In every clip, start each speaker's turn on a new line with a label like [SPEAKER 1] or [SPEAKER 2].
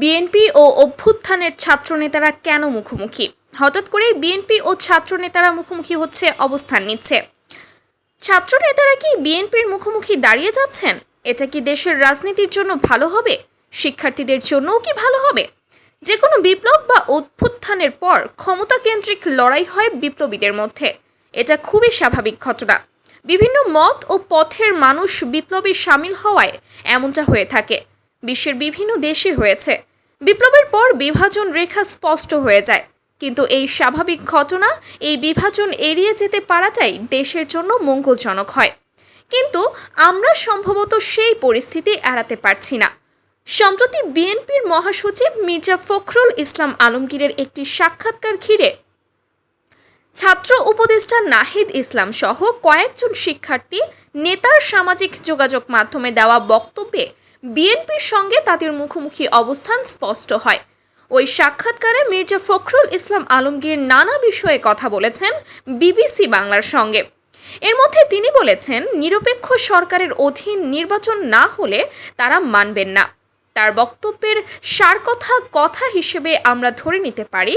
[SPEAKER 1] BNP ও অভ্যুত্থানের ছাত্রনেতারা কেন মুখোমুখি? হঠাৎ করেই বিএনপি ও ছাত্রনেতারা মুখোমুখি হচ্ছে, অবস্থান নিচ্ছে। ছাত্রনেতারা কি বিএনপির মুখোমুখি দাঁড়িয়ে যাচ্ছেন? এটা কি দেশের রাজনীতির জন্য ভালো হবে? শিক্ষার্থীদের জন্যও কি ভালো হবে? যে কোনো বিপ্লব বা অভ্যুত্থানের পর ক্ষমতা কেন্দ্রিক লড়াই হয় বিপ্লবীদের মধ্যে। এটা খুবই স্বাভাবিক ঘটনা। বিভিন্ন মত ও পথের মানুষ বিপ্লবে সামিল হওয়ায় এমনটা হয়ে থাকে। বিশ্বের বিভিন্ন দেশে হয়েছে। বিপ্লবের পর বিভাজন রেখা স্পষ্ট হয়ে যায়। কিন্তু এই স্বাভাবিক ঘটনা, এই বিভাজন এড়িয়ে যেতে পারাটাই দেশের জন্য মঙ্গলজনক হয়। কিন্তু আমরা সম্ভবত সেই পরিস্থিতি এড়াতে পারছি না। সম্প্রতি বিএনপির মহাসচিব মির্জা ফখরুল ইসলাম আলমগীরের একটি সাক্ষাৎকার ঘিরে ছাত্র উপদেষ্টা নাহিদ ইসলাম সহ কয়েকজন শিক্ষার্থী নেতার সামাজিক যোগাযোগ মাধ্যমে দেওয়া বক্তব্যে বিএনপির সঙ্গে তাদের মুখোমুখি অবস্থান স্পষ্ট হয়। ওই সাক্ষাৎকারে মির্জা ফখরুল ইসলাম আলমগীর নানা বিষয়ে কথা বলেছেন বিবিসি বাংলার সঙ্গে। এর মধ্যে তিনি বলেছেন, নিরপেক্ষ সরকারের অধীন নির্বাচন না হলে তারা মানবেন না। তার বক্তব্যের সার কথা কথা হিসেবে আমরা ধরে নিতে পারি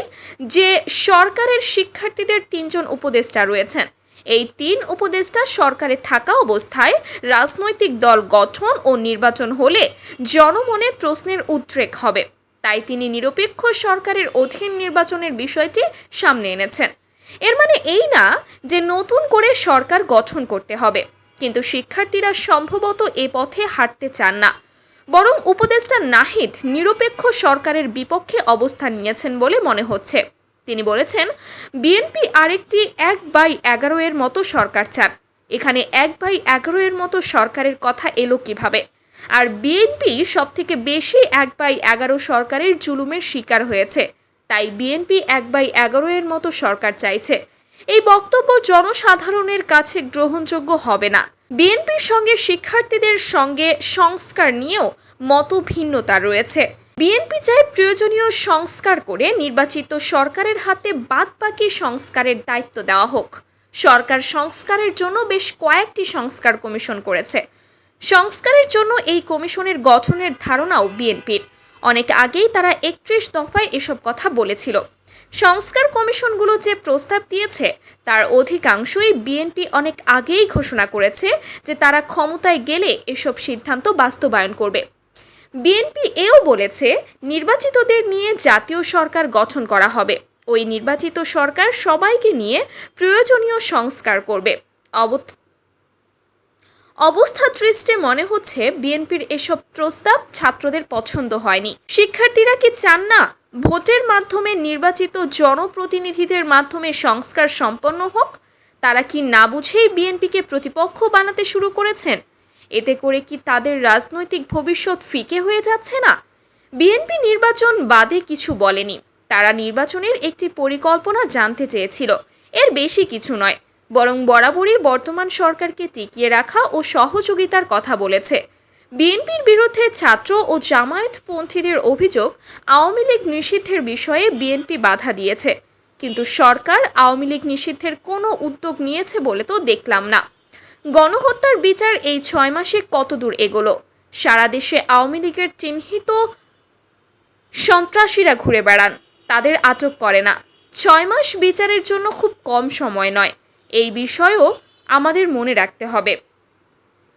[SPEAKER 1] যে, সরকারের শিক্ষার্থীদের তিনজন উপদেষ্টা রয়েছেন। এই তিন উপদেষ্টা সরকারে থাকা অবস্থায় রাজনৈতিক দল গঠন ও নির্বাচন হলে জনমনে প্রশ্নের উদ্রেক হবে। তাই তিনি নিরপেক্ষ সরকারের অধীন নির্বাচনের বিষয়টি সামনে এনেছেন। এর মানে এই না যে নতুন করে সরকার গঠন করতে হবে। কিন্তু শিক্ষার্থীরা সম্ভবত এ পথে হাঁটতে চান না। বরং উপদেষ্টা নাহিদ নিরপেক্ষ সরকারের বিপক্ষে অবস্থান নিয়েছেন বলে মনে হচ্ছে। তিনি বলেছেন, বিএনপি আরেকটি এক বাই এগারো এর মতো সরকার চান। এখানে এক বাই এগারো এর মতো সরকারের কথা এলো কীভাবে? আর বিএনপি সব থেকে বেশি এক বাই এগারো সরকারের জুলুমের শিকার হয়েছে। তাই বিএনপি এক বাই এগারো এর মতো সরকার চাইছে। এই বক্তব্য জনসাধারণের কাছে গ্রহণযোগ্য হবে না। বিএনপির সঙ্গে শিক্ষার্থীদের সঙ্গে সংস্কার নিয়েও মত ভিন্নতা রয়েছে। বিএনপি চায় প্রয়োজনীয় সংস্কার করে নির্বাচিত সরকারের হাতে বাদবাকি সংস্কারের দায়িত্ব দেওয়া হোক। সরকার সংস্কারের জন্য বেশ কয়েকটি সংস্কার কমিশন করেছে। সংস্কারের জন্য এই কমিশনের গঠনের ধারণাও বিএনপির। অনেক আগেই তারা একত্রিশ দফায় এসব কথা বলেছিল। সংস্কার কমিশনগুলো যে প্রস্তাব দিয়েছে, তার অধিকাংশই বিএনপি অনেক আগেই ঘোষণা করেছে যে তারা ক্ষমতায় গেলে এসব সিদ্ধান্ত বাস্তবায়ন করবে। বিএনপি এও বলেছে, নির্বাচিতদের নিয়ে জাতীয় সরকার গঠন করা হবে। ওই নির্বাচিত সরকার সবাইকে নিয়ে প্রয়োজনীয় সংস্কার করবে। অবস্থা দৃষ্টে মনে হচ্ছে বিএনপির এসব প্রস্তাব ছাত্রদের পছন্দ হয়নি। শিক্ষার্থীরা কি চান না ভোটের মাধ্যমে নির্বাচিত জনপ্রতিনিধিদের মাধ্যমে সংস্কার সম্পন্ন হোক? তারা কি না বুঝেই বিএনপিকে প্রতিপক্ষ বানাতে শুরু করেছেন? এতে করে কি তাদের রাজনৈতিক ভবিষ্যৎ ফিকে হয়ে যাচ্ছে না? বিএনপি নির্বাচন বাদে কিছু বলেনি। তারা নির্বাচনের একটি পরিকল্পনা জানতে চেয়েছিল। এর বেশি কিছু নয়, বরং বরাবরই বর্তমান সরকারকে টিকিয়ে রাখা ও সহযোগিতার কথা বলেছে। বিএনপির বিরুদ্ধে ছাত্র ও জামায়াতপন্থীদের অভিযোগ আওয়ামী লীগ নিষিদ্ধের বিষয়ে বিএনপি বাধা দিয়েছে। কিন্তু সরকার আওয়ামী লীগ নিষিদ্ধের কোনো উদ্যোগ নিয়েছে বলে তো দেখলাম না। গণহত্যার বিচার এই ছয় মাসে কতদূর এগোলো? সারা দেশে আওয়ামী লীগের চিহ্নিত সন্ত্রাসীরা ঘুরে বেড়ান। তাদের আটক করে না। ছয় মাস বিচারের জন্য খুব কম সময় নয়। এই বিষয়েও আমাদের মনে রাখতে হবে।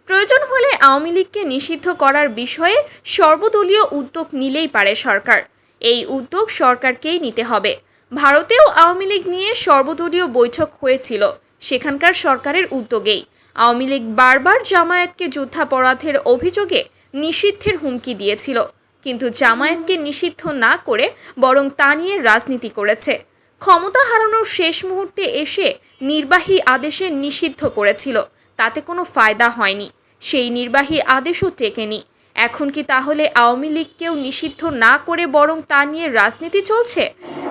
[SPEAKER 1] প্রয়োজন হলে আওয়ামী লীগকে নিষিদ্ধ করার বিষয়ে সর্বদলীয় উদ্যোগ নিলেই পারে সরকার। এই উদ্যোগ সরকারকেই নিতে হবে। ভারতেও আওয়ামী লীগ নিয়ে সর্বদলীয় বৈঠক হয়েছিল। সেখানকার সরকারের উদ্যোগেই। আওয়ামী লীগ বারবার জামায়াতকে যুদ্ধাপরাধের অভিযোগে নিষিদ্ধের হুমকি দিয়েছিল। কিন্তু জামায়াতকে নিষিদ্ধ না করে বরং তা নিয়ে রাজনীতি করেছে। ক্ষমতা হারানোর শেষ মুহূর্তে এসে নির্বাহী আদেশে নিষিদ্ধ করেছিল। তাতে কোনো ফায়দা হয়নি। সেই নির্বাহী আদেশও টেকেনি। এখন কি তাহলে আওয়ামী লীগকেও নিষিদ্ধ না করে বরং তা নিয়ে রাজনীতি চলছে?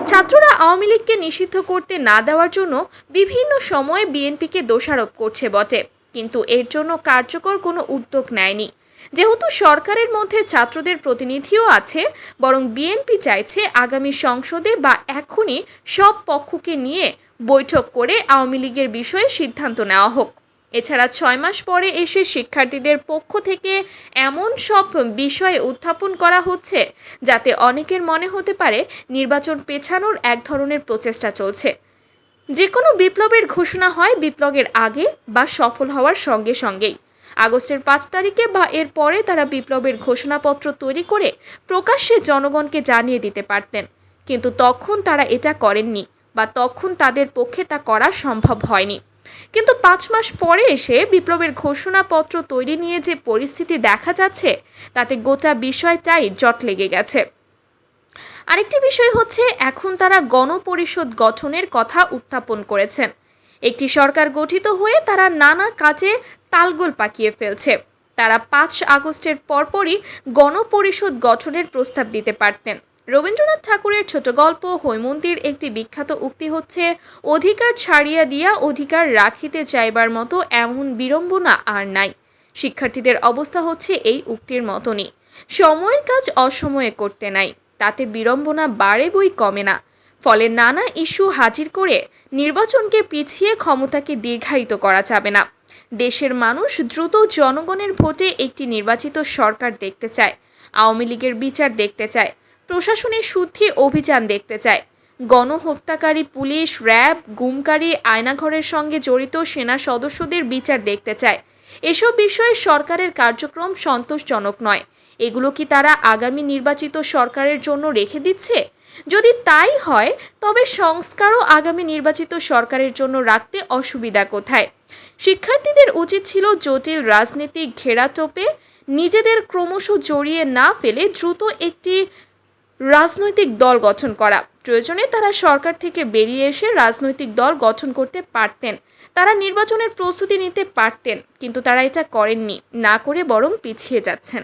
[SPEAKER 1] ছাত্ররা আওয়ামী লীগকে নিষিদ্ধ করতে না দেওয়ার জন্য বিভিন্ন সময়ে বিএনপিকে দোষারোপ করছে বটে। কিন্তু এর জন্য কার্যকর কোনো উদ্যোগ নেয়নি। যেহেতু সরকারের মধ্যে ছাত্রদের প্রতিনিধিও আছে, বরং বিএনপি চাইছে আগামী সংসদে বা এখনই সব পক্ষকে নিয়ে বৈঠক করে আওয়ামী লীগের বিষয়ে সিদ্ধান্ত নেওয়া হোক। এছাড়া ছয় মাস পরে এসে শিক্ষার্থীদের পক্ষ থেকে এমন সব বিষয়ে উত্থাপন করা হচ্ছে যাতে অনেকের মনে হতে পারে নির্বাচন পেছানোর এক ধরনের প্রচেষ্টা চলছে। যে কোনো বিপ্লবের ঘোষণা হয় বিপ্লবের আগে বা সফল হওয়ার সঙ্গে সঙ্গেই। আগস্টের পাঁচ তারিখে বা এর পরে তারা বিপ্লবের ঘোষণাপত্র তৈরি করে প্রকাশ্যে জনগণকে জানিয়ে দিতে পারতেন। কিন্তু তখন তারা এটা করেননি বা তখন তাদের পক্ষে তা করা সম্ভব হয়নি। কিন্তু পাঁচ মাস পরে এসে বিপ্লবের ঘোষণাপত্র তৈরি নিয়ে যে পরিস্থিতি দেখা যাচ্ছে, তাতে গোটা বিষয়টাই জট লেগে গেছে। আরেকটি বিষয় হচ্ছে, এখন তারা গণপরিষদ গঠনের কথা উত্থাপন করেছেন। একটি সরকার গঠিত হয়ে তারা নানা কাজে তালগোল পাকিয়ে ফেলছে। তারা পাঁচ আগস্টের পরপরই গণপরিষদ গঠনের প্রস্তাব দিতে পারতেন। রবীন্দ্রনাথ ঠাকুরের ছোট গল্প হৈমন্তীর একটি বিখ্যাত উক্তি হচ্ছে, অধিকার ছাড়িয়া দিয়া অধিকার রাখিতে চাইবার মতো এমন বিড়ম্বনা আর নাই। শিক্ষার্থীদের অবস্থা হচ্ছে এই উক্তির মতনই। সময়ের কাজ অসময়ে করতে নাই, তাতে বিড়ম্বনা বাড়ে বই কমে না। ফলে নানা ইস্যু হাজির করে নির্বাচনকে পিছিয়ে ক্ষমতাকে দীর্ঘায়িত করা যাবে না। দেশের মানুষ দ্রুত জনগণের ভোটে একটি নির্বাচিত সরকার দেখতে চায়, আওয়ামী লীগের বিচার দেখতে চায় প্রশাসনের শুদ্ধি অভিযান দেখতে চায়। গণহত্যাকারী পুলিশ, র্যাব, গুমকারী, আয়নাঘরের সঙ্গে জড়িত সেনা সদস্যদের বিচার দেখতে চায়। এসব বিষয়ে সরকারের কার্যক্রম সন্তোষজনক নয়। এগুলো কি তারা আগামী নির্বাচিত সরকারের জন্য রেখে দিচ্ছে? যদি তাই হয়, তবে সংস্কারও আগামী নির্বাচিত সরকারের জন্য রাখতে অসুবিধা কোথায়? শিক্ষার্থীদের উচিত ছিল জটিল রাজনীতিক ঘেরাটোপে নিজেদের ক্রমশ জড়িয়ে না ফেলে দ্রুত একটি রাজনৈতিক দল গঠন করা। প্রয়োজনে তারা সরকার থেকে বেরিয়ে এসে রাজনৈতিক দল গঠন করতে পারতেন। তারা নির্বাচনের প্রস্তুতি নিতে পারতেন, কিন্তু তারা এটা করেননি। না করে বরং পিছিয়ে যাচ্ছেন।